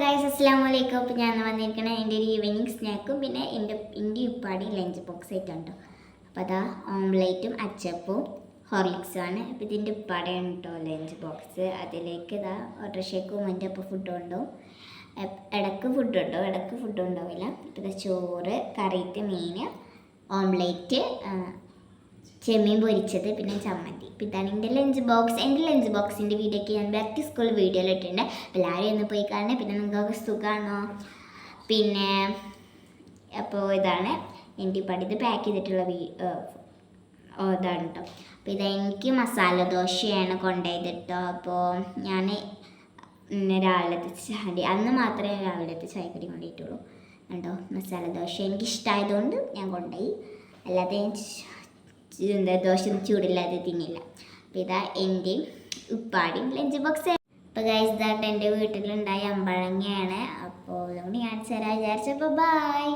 Guys അസ്സാം വലൈക്കും അപ്പോൾ ഞാൻ വന്നിരിക്കണത് എന്റെ ഒരു ഈവനിങ് സ്നാക്കും പിന്നെ എന്റെ എന്റെ ഉപ്പാടി ലഞ്ച് ബോക്സ് ആയിട്ടുണ്ട് അപ്പോൾ അതാ ഓംലേറ്റും അച്ചപ്പും ഹോർലിക്സും ആണ്. അപ്പോൾ ഇതിന്റെ ഉപ്പാടെയാണ് കേട്ടോ ലഞ്ച് ബോക്സ് അതിലേക്ക് ഇതാ ഓട്ടോഷേക്കും എന്റെ ഒപ്പം ഫുഡ് ഉണ്ടോ ഇടയ്ക്ക് ഫുഡ് ഉണ്ടോ ഇടയ്ക്ക് ഫുഡ് ഉണ്ടാവില്ല ഇപ്പോൾ ഇതാ ചോറ് കറിയിട്ട് മീൻ ഓംലേറ്റ് ചെമ്മീൻ പൊരിച്ചത് പിന്നെ ചമ്മന്തി. ഇപ്പം ഇതാണ് എന്റെ ലഞ്ച് ബോക്സ് എന്റെ ലഞ്ച് ബോക്സിന്റെ വീഡിയോ ഒക്കെ ഞാൻ ബാക്ക് ടു സ്കൂൾ വീഡിയോയിൽ ഇട്ടിട്ടുണ്ട്. അപ്പോൾ എല്ലാവരും ഒന്ന് പോയി കാണണേ പിന്നെ നിങ്ങൾക്ക് സുഖമാണോ പിന്നെ അപ്പോൾ ഇതാണ് എന്റെ പടി ഇത് പാക്ക് ചെയ്തിട്ടുള്ള വീ ഇതാണ് കേട്ടോ അപ്പോൾ ഇത് എനിക്ക് മസാല ദോശയാണ് കൊണ്ടുപോയത് കേട്ടോ അപ്പോൾ ഞാൻ രാവിലത്തെ ചാടി അന്ന് മാത്രമേ രാവിലത്തെ ചായക്കടി കൊണ്ടുപോയിട്ടുള്ളൂ. കണ്ടോ? മസാല ദോശ എനിക്ക് ഇഷ്ടമായതുകൊണ്ട് ഞാൻ കൊണ്ടുപോയി. അല്ലാതെ എന്താ ദോശ ചൂടില്ലാതെ തിന്നില്ല. അപ്പോൾ ഇതാ എന്റെ ഉപ്പാടിയും ലഞ്ച് ബോക്സ് അപ്പോൾ ഗൈസ് ഇതായിട്ട് എന്റെ വീട്ടിലുണ്ടായ അമ്പഴങ്ങയാണ്. അപ്പോൾ അതുകൊണ്ട് ഞാൻ തരാൻ വിചാരിച്ചപ്പോൾ ബായ്